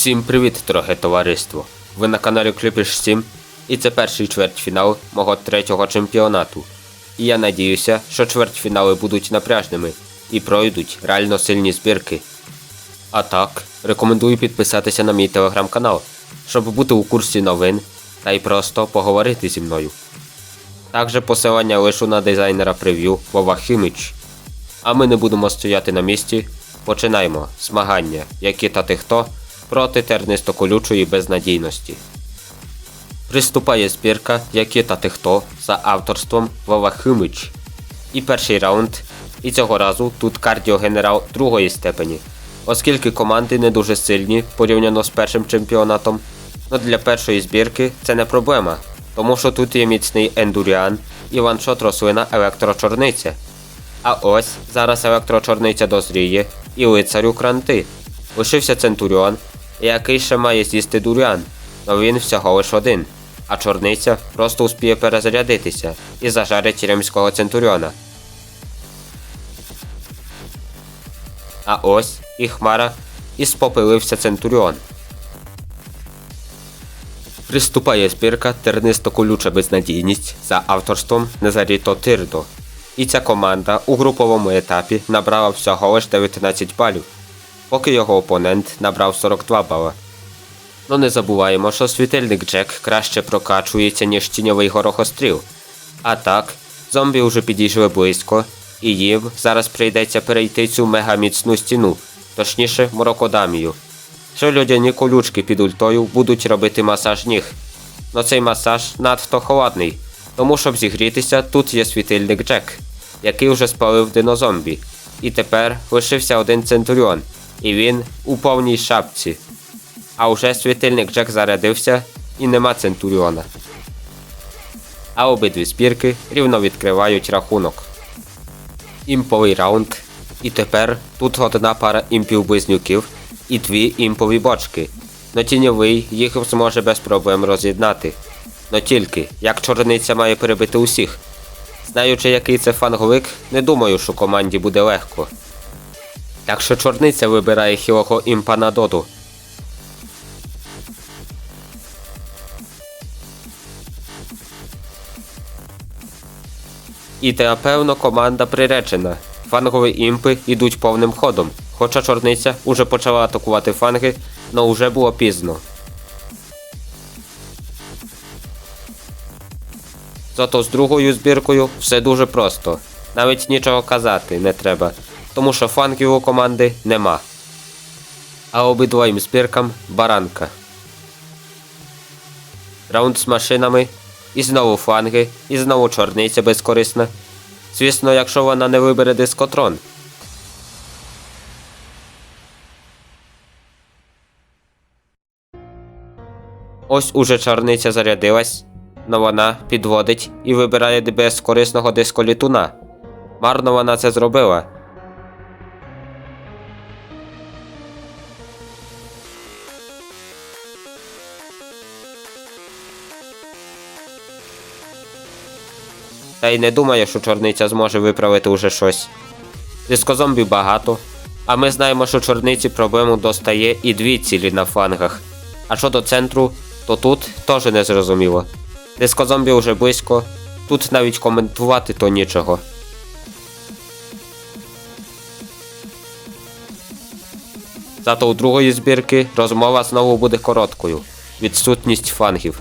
Всім привіт, дороге товариство! Ви на каналі Кліпіш 7 і це перший чвертьфінал мого третього чемпіонату. І я надіюся, що чвертьфінали будуть напряжними і пройдуть реально сильні збірки. А так, рекомендую підписатися на мій телеграм-канал, щоб бути у курсі новин та й просто поговорити зі мною. Також посилання лишу на дизайнера прев'ю Вова Хіміч. А ми не будемо стояти на місці. Починаємо змагання, які та ти хто проти тернисто-колючої безнадійності. Приступає збірка які та ти хто за авторством Вова Химич. І перший раунд. І цього разу тут кардіогенерал другої степені, оскільки команди не дуже сильні порівняно з першим чемпіонатом. Но для першої збірки це не проблема, тому що тут є міцний ендуріан і ваншот рослина електрочорниця. А ось зараз електрочорниця дозріє і лицарю кранти. Лишився Центуріон, який ще має з'їсти дуріан, но він всього лиш один, а чорниця просто успіє перезарядитися і зажарить римського Центуріона. А ось і Хмара, і спопилився Центуріон. Приступає збірка тернисто-колюча безнадійність за авторством Незаріто Тирдо. І ця команда у груповому етапі набрала всього лиш 19 балів, поки його опонент набрав 42 бала. Ну не забуваємо, що світильник Джек краще прокачується, ніж тіньовий горохостріл. А так, зомбі вже підійшли близько, і їм зараз прийдеться перейти цю мегаміцну стіну, точніше морокодамію. Що людяні колючки під ультою будуть робити масаж ніг. Но цей масаж надто холодний, тому щоб зігрітися, тут є світильник Джек, який вже спалив динозомбі. І тепер лишився один центуріон, і він у повній шапці. А уже світильник Джек зарядився і нема центуріона. А обидві збірки рівно відкривають рахунок. Імповий раунд. І тепер тут одна пара імпів-близнюків і дві імпові бочки. Но тіньовий їх зможе без проблем роз'єднати. Но тільки, як чорниця має перебити усіх. Знаючи, який це фанговик, не думаю, що команді буде легко. Так що чорниця вибирає хілого імпа на доду. І напевно команда приречена. Фангові імпи йдуть повним ходом, хоча чорниця уже почала атакувати фанги, но уже було пізно. Зато з другою збіркою все дуже просто. Навіть нічого казати не треба, тому що фангів у команди нема. А обидвоїм збіркам баранка. Раунд з машинами, і знову фанги, і знову чорниця безкорисна. Звісно, якщо вона не вибере дискотрон. Ось уже чорниця зарядилась, но вона підводить і вибирає безкорисного дисколітуна. Марно вона це зробила. Та й не думає, що чорниця зможе виправити уже щось. Дискозомбі багато, а ми знаємо, що чорниці проблему достає і дві цілі на флангах. А щодо центру, то тут теж не зрозуміло. Дискозомбі вже близько, тут навіть коментувати то нічого. Зато у другої збірки розмова знову буде короткою. Відсутність фангів.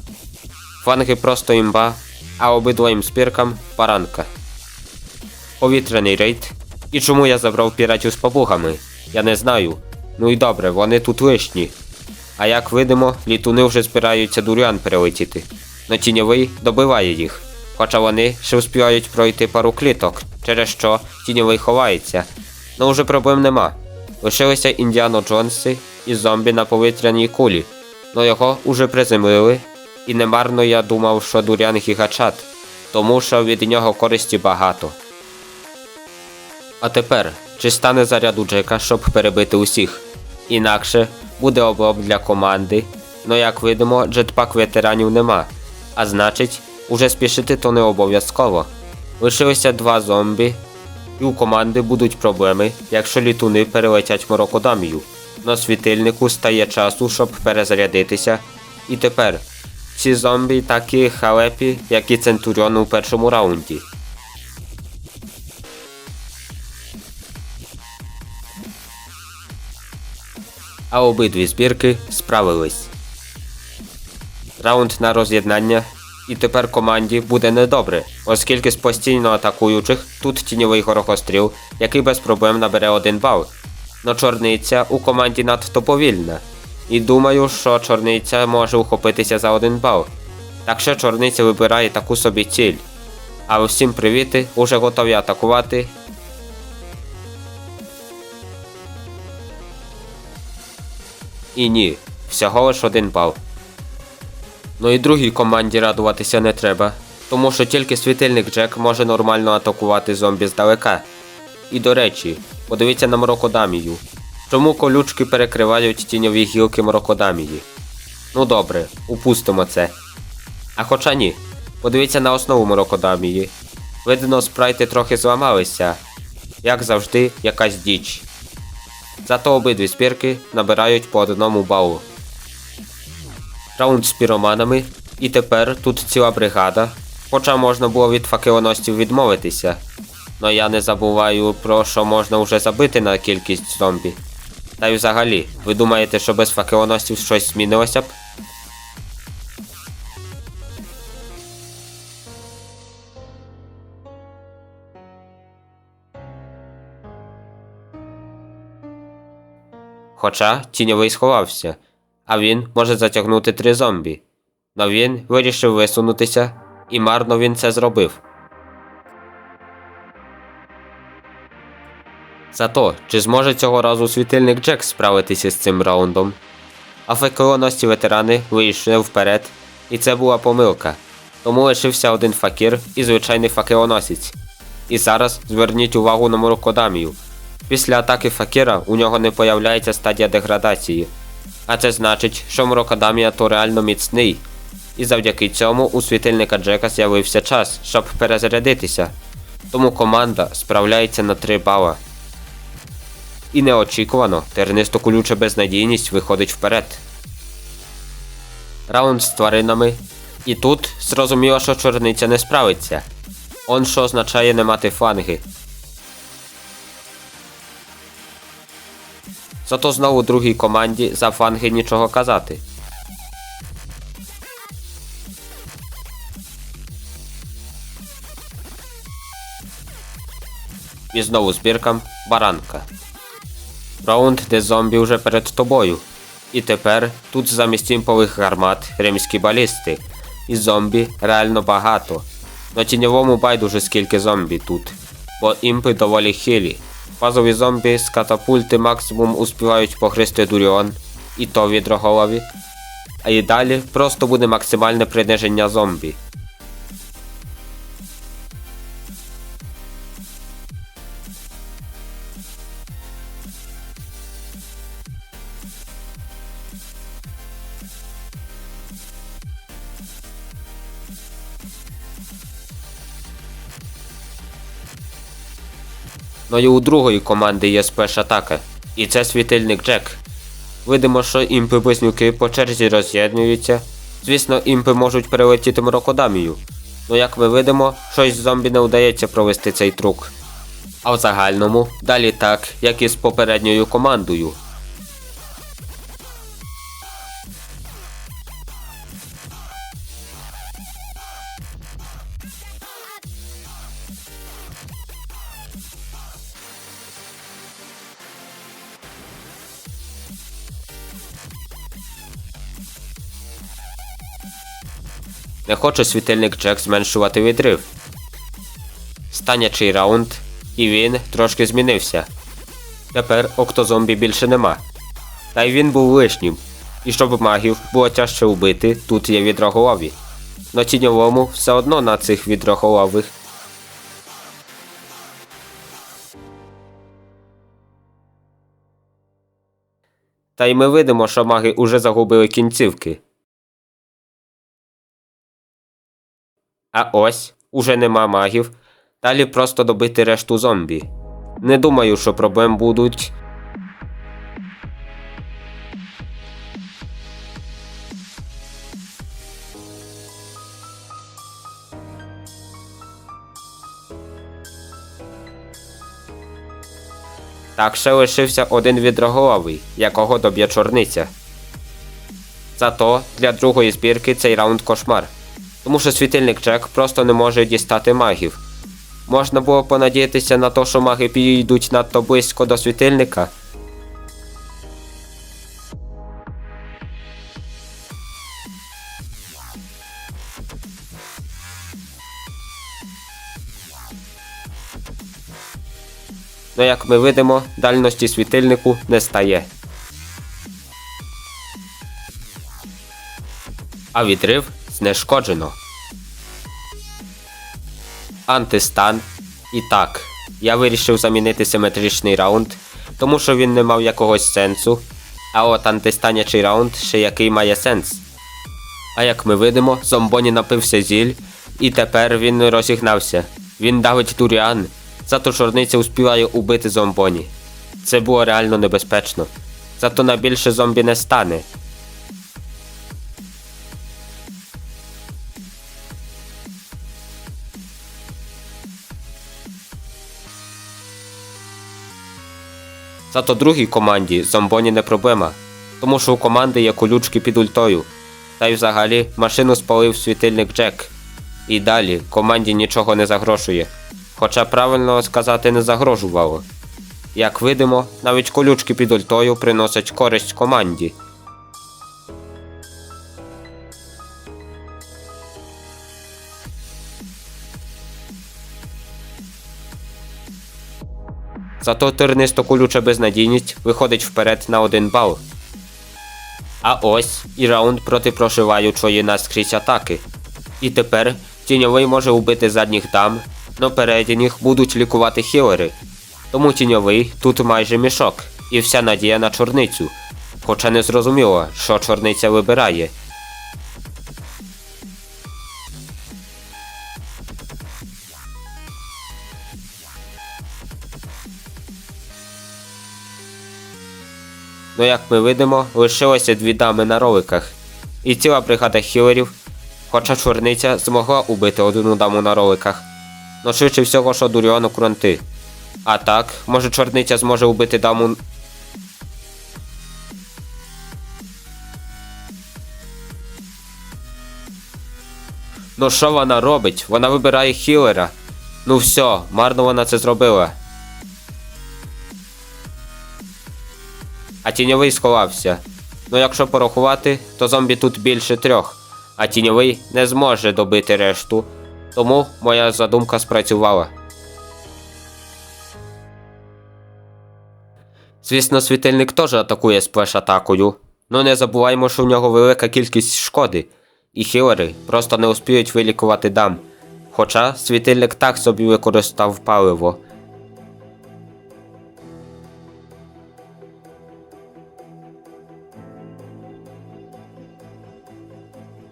Фанги просто імба, а обидвоїм збіркам паранка. Повітряний рейд. І чому я забрав піратів з папугами? Я не знаю. Ну і добре, вони тут лишні. А як видимо, літуни вже збираються дурян перелетіти. Но тіньовий добиває їх. Хоча вони ще успівають пройти пару кліток, через що тіньовий ховається. Ну вже проблем нема. Лишилися Індіано Джонси і зомбі на повітряній кулі. Но його уже приземлили, і немарно я думав, що дурян гігачат, тому що від нього користі багато. А тепер, чи стане заряду Джека, щоб перебити усіх? Інакше буде облом для команди, но як видимо, джетпак ветеранів нема, а значить, уже спішити то не обов'язково. Лишилося два зомбі, і у команди будуть проблеми, якщо літуни перелетять Морокодамію. На світильнику стає часу, щоб перезарядитися. І тепер ці зомбі такі халепі, як і Центуріон у першому раунді. А обидві збірки справились. Раунд на роз'єднання. І тепер команді буде недобре, оскільки з постійно атакуючих тут тіньовий горохостріл, який без проблем набере один бал. Но чорниця у команді надто повільна. І думаю, що чорниця може ухопитися за один бал. Так що чорниця вибирає таку собі ціль. А всім привіти, уже готові атакувати. І ні, всього лиш один бал. Ну і другій команді радуватися не треба, тому що тільки світильник Джек може нормально атакувати зомбі здалека. І до речі, подивіться на Мрокодамію. Чому колючки перекривають тіньові гілки Мрокодамії? Ну добре, упустимо це. А хоча ні, подивіться на основу Мрокодамії. Видно, спрайти трохи зламалися. Як завжди, якась діч. Зато обидві спірки набирають по одному балу раунд з піроманами, і тепер тут ціла бригада. Хоча можна було від факелоносців відмовитися. Но я не забуваю про що можна вже забити на кількість зомбі. Та й взагалі, ви думаєте, що без факелоносців щось змінилося б? Хоча тіньовий сховався, а він може затягнути три зомбі. Но він вирішив висунутися, і марно він це зробив. Зато, чи зможе цього разу світильник Джек справитися з цим раундом? А факелоносці ветерани вийшли вперед, і це була помилка. Тому лишився один факір і звичайний факелоносець. І зараз зверніть увагу на Мурокодамію. Після атаки факіра у нього не появляється стадія деградації. А це значить, що Мурокадамія то реально міцний. І завдяки цьому у світильника Джека з'явився час, щоб перезарядитися. Тому команда справляється на 3 бала. І неочікувано тернисто колюча безнадійність виходить вперед. Раунд з тваринами. І тут зрозуміло, що чорниця не справиться. Он що означає не мати фланги. Зато знову другій команді за фланги нічого казати. І знову збіркам баранка. Раунд, де зомбі вже перед тобою. І тепер тут замість імпових гармат римські балісти. І зомбі реально багато. На тіньовому байдуже скільки зомбі тут, бо імпи доволі хилі. Фазові зомбі з катапульти максимум успівають погризти дуріон, і то відроголові. А і далі просто буде максимальне приниження зомбі. Ну і у другої команди є спеш-атака. І це світильник Джек. Видимо, що імпи близнюки по черзі роз'єднуються. Звісно, імпи можуть перелетіти мрокодамію. Ну як ми видимо, щось зомбі не вдається провести цей трюк. А в загальному далі так, як і з попередньою командою. Не хоче світильник Джек зменшувати відрив. Станячий раунд, і він трошки змінився. Тепер октозомбі більше нема. Та й він був лишнім. І щоб магів було тяжче вбити, тут є відроголові. На тіньовому все одно на цих відроголових. Та й ми видимо, що маги уже загубили кінцівки. А ось, уже нема магів. Далі просто добити решту зомбі. Не думаю, що проблем будуть. Так ще лишився один відроголовий, якого доб'є чорниця. Зато для другої збірки цей раунд кошмар. Тому що світильник Джек просто не може дістати магів. Можна було понадіятися на те, що маги підійдуть надто близько до світильника. Ну як ми видимо, дальності світильнику не стає. А відрив знешкоджено. Антистан. І так, я вирішив замінити симетричний раунд, тому що він не мав якогось сенсу. А от антистанячий раунд ще який має сенс. А як ми видимо, зомбоні напився зіль, і тепер він розігнався. Він давить дуріан, зато чорниця успіває убити зомбоні. Це було реально небезпечно. Зато на більше зомбі не стане. Зато другій команді зомбоні не проблема, тому що у команди є колючки під ультою. Та й взагалі машину спалив світильник Джек. І далі команді нічого не загрошує. Хоча правильно сказати не загрожувало. Як видимо, навіть колючки під ультою приносять користь команді. Зато тернисто колюча безнадійність виходить вперед на один бал. А ось і раунд проти прошиваючої наскрізь атаки. І тепер тіньовий може убити задніх дам, но передніх будуть лікувати хілери. Тому тіньовий тут майже мішок, і вся надія на чорницю. Хоча не зрозуміло, що чорниця вибирає. Ну як ми видимо, лишилося дві дами на роликах. І ціла бригада хілерів, хоча чорниця змогла убити одну даму на роликах. Но швидше всього, що Дуріону кронти. А так, може чорниця зможе убити даму. Ну що вона робить? Вона вибирає хілера. Ну все, марно вона це зробила. А тіньовий сховався. Ну якщо порахувати, то зомбі тут більше трьох, а тіньовий не зможе добити решту. Тому моя задумка спрацювала. Звісно, світильник теж атакує сплеш-атакою, ну не забуваймо, що в нього велика кількість шкоди, і хілери просто не успіють вилікувати дам. Хоча світильник так собі використав паливо.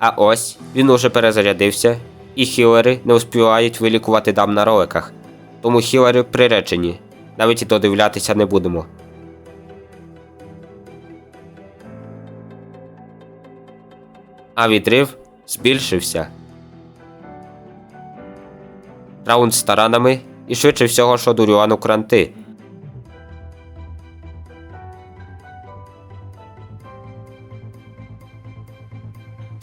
А ось він уже перезарядився, і хілери не успівають вилікувати дам на роликах. Тому хілери приречені, навіть і додивлятися не будемо. А відрив збільшився. Раунд з таранами і швидше всього, що Дуріану кранти.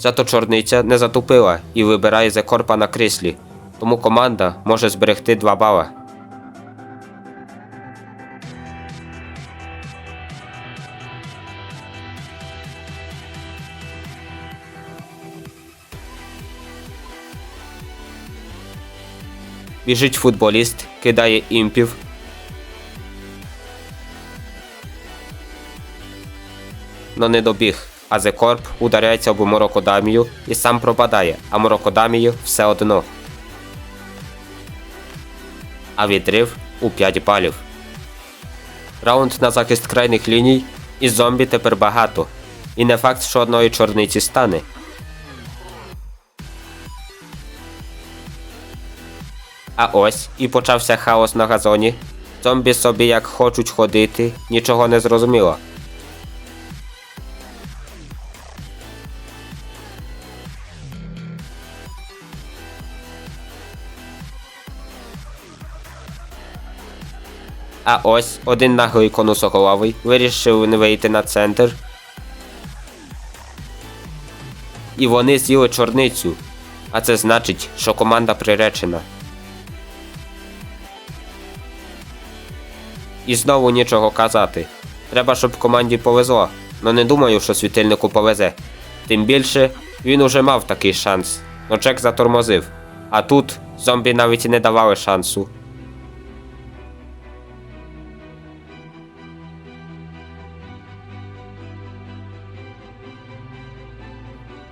Зато чорниця не затупила і вибирає Зекорпа на кріслі, тому команда може зберегти 2 бала. Біжить футболіст, кидає імпів. Но не добіг а Зекорп ударяється об Морокодамію і сам пропадає, а Морокодамію все одно. А відрив у 5 балів. Раунд на захист крайних ліній, і зомбі тепер багато. І не факт, що одної чорниці стане. А ось і почався хаос на газоні. Зомбі собі як хочуть ходити, нічого не зрозуміло. А ось один наглий конусоголовий вирішив не вийти на центр. І вони з'їли чорницю. А це значить, що команда приречена. І знову нічого казати. Треба, щоб команді повезло. Но не думаю, що світильнику повезе. Тим більше він уже мав такий шанс. Но Джек затормозив. А тут зомбі навіть і не давали шансу.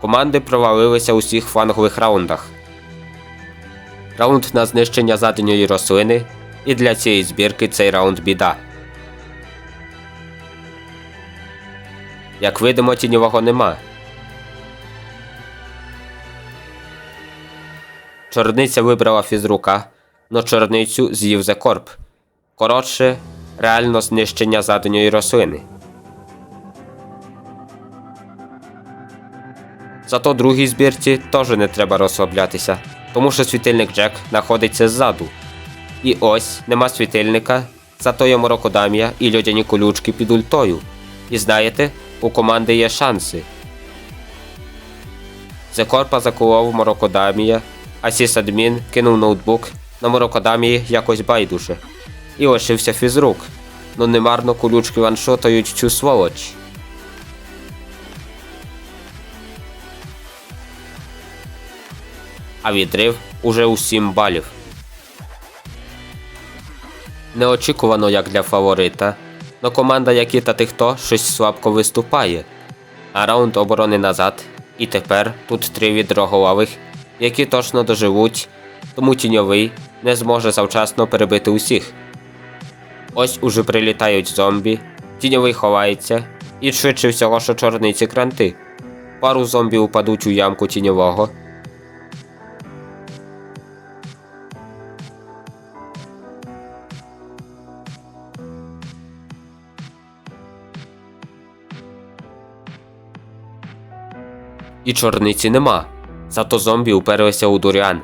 Команди провалилися у всіх флангових раундах. Раунд на знищення задньої рослини, і для цієї збірки цей раунд біда. Як видимо, тіньового нема. Чорниця вибрала фізрука, но чорницю з'їв Зекорп. Коротше, реально знищення задньої рослини. Зато другій збірці теж не треба розслаблятися, тому що світильник Джек знаходиться ззаду. І ось нема світильника, зато є морокодам'я і льодяні колючки під ультою. І знаєте, у команди є шанси. Зекорпа закував морокодамія, а сісадмін кинув ноутбук на морокодамії якось байдуже. І лишився фізрук. Ну немарно колючки ваншотають цю сволоч. А відрив уже у 7 балів. Неочікувано як для фаворита, но команда Якіта Тихто щось слабко виступає. А раунд оборони назад, і тепер тут три відроголових, які точно доживуть, тому тіньовий не зможе завчасно перебити усіх. Ось уже прилітають зомбі, тіньовий ховається, і швидше всього, що чорниці кранти. Пару зомбі упадуть у ямку тіньового. І чорниці нема. Зато зомбі уперлися у дурян.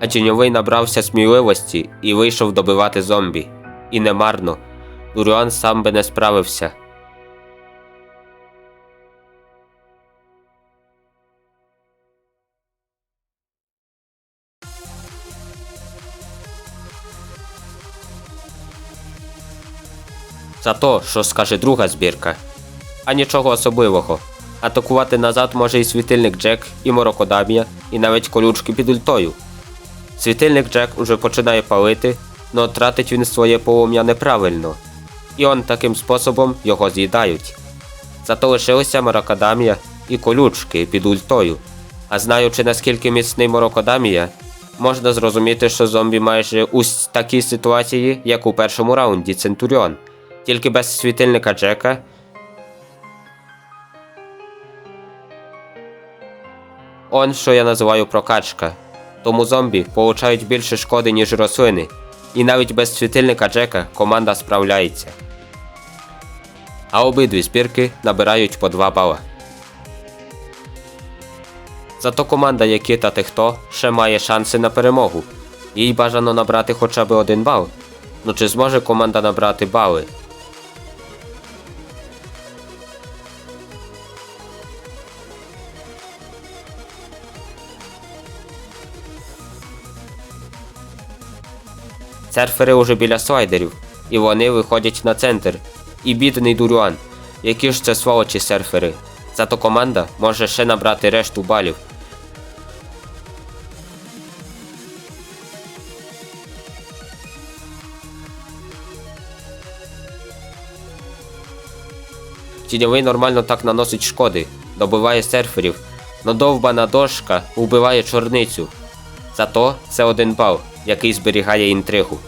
А тіньовий набрався сміливості і вийшов добивати зомбі. І немарно. Дуріан сам би не справився. За то, що скаже друга збірка. А нічого особливого. Атакувати назад може і світильник Джек, і Морокодамія, і навіть колючки під ультою. Світильник Джек уже починає палити, но тратить він своє полум'я неправильно. І он таким способом його з'їдають. Зато лишилися Морокодамія і колючки під ультою. А знаючи наскільки міцний Морокодамія, можна зрозуміти, що зомбі майже у такій ситуації, як у першому раунді Центуріон, тільки без світильника Джека Он що я називаю прокачка. Тому зомбі получають більше шкоди, ніж рослини. І навіть без світильника Джека команда справляється. А обидві збірки набирають по 2 бала. Зато команда Якита Техто ще має шанси на перемогу. Їй бажано набрати хоча б один бал. Ну чи зможе команда набрати бали? Серфери уже біля слайдерів, і вони виходять на центр. І бідний дурюан. Які ж це сволочі серфери. Зато команда може ще набрати решту балів. Тіньовий нормально так наносить шкоди, добиває серферів, но довбана дошка вбиває чорницю. Зато це один бал, який зберігає інтригу.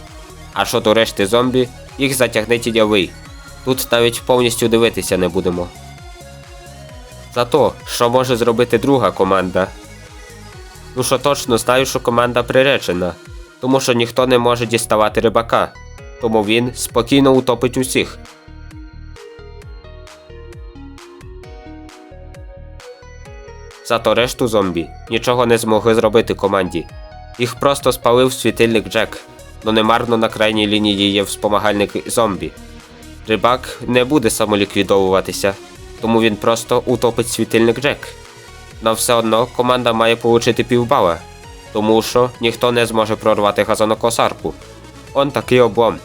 А що до решти зомбі, їх затягне тіньовий. Тут навіть повністю дивитися не будемо. Зато, що може зробити друга команда? Ну що точно знаю, що команда приречена, тому що ніхто не може діставати рибака, тому він спокійно утопить усіх. Зато решту зомбі нічого не змогли зробити команді. Їх просто спалив світильник Джек. Но немарно на крайній лінії є вспомагальник зомбі. Рибак не буде самоліквідовуватися, тому він просто утопить світильник Джек. Но все одно команда має получити півбала, тому що ніхто не зможе прорвати газонокосарку. Он такий облом.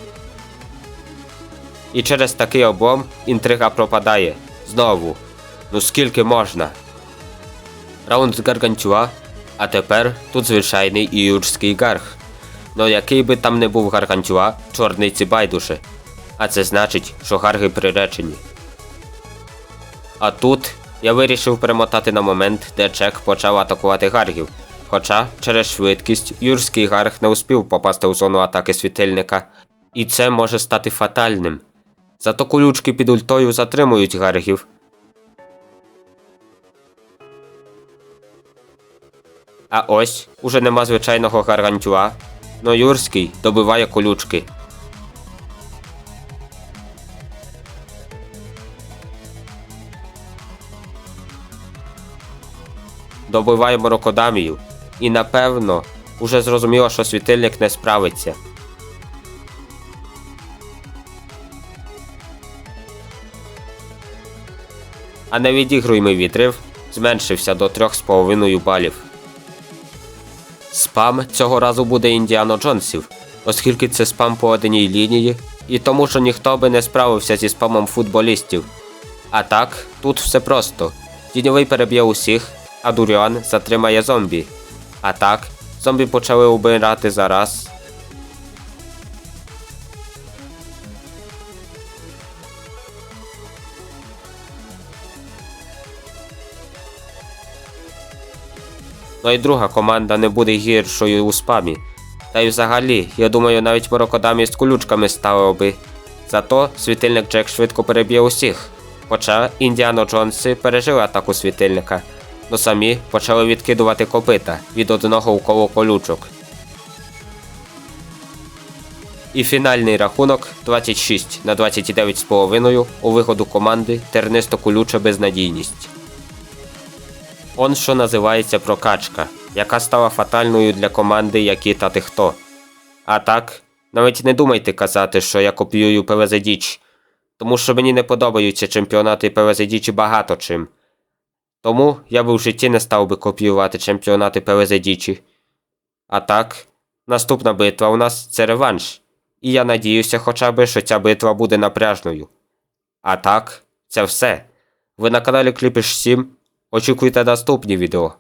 І через такий облом інтрига пропадає. Знову. Ну скільки можна? Раунд з Гаргантюа, а тепер тут звичайний іюрський гарг. Но який би там не був Гаргантюа, чорниці байдуже. А це значить, що гарги приречені. А тут я вирішив перемотати на момент, де Чек почав атакувати гаргів. Хоча через швидкість юрський гарг не успів попасти у зону атаки світильника, і це може стати фатальним. Зато колючки під ультою затримують гаргів. А ось уже нема звичайного гаргантюа, но юрський добиває колючки. Добиває морокодамію. І напевно уже зрозуміло, що світильник не справиться. А невідігруємий відрив зменшився до 3,5 балів. Спам цього разу буде Індіано Джонсів, оскільки це спам по одній лінії, і тому що ніхто би не справився зі спамом футболістів. А так, тут все просто. Тіньовий переб'є усіх, а Дуріан затримає зомбі. А так, зомбі почали убирати зараз. Ну і друга команда не буде гіршою у спамі. Та й взагалі, я думаю, навіть морокодамі з колючками стало би. Зато світильник Джек швидко переб'є усіх. Хоча Індіано Джонси пережили атаку світильника, но самі почали відкидувати копита від одного уколу колючок. І фінальний рахунок 26 на 29,5 у виходу команди тернисто колюча безнадійність. Он що називається прокачка, яка стала фатальною для команди які та ти хто. А так, навіть не думайте казати, що я копіюю ПВЗ тому що мені не подобаються чемпіонати ПВЗ багато чим. Тому я би в житті не став би копіювати чемпіонати ПВЗ А так, наступна битва у нас це реванш. І я надіюся хоча б, що ця битва буде напряжною. А так, це все. Ви на каналі Кліпіш 7. Очікуйте наступні відео.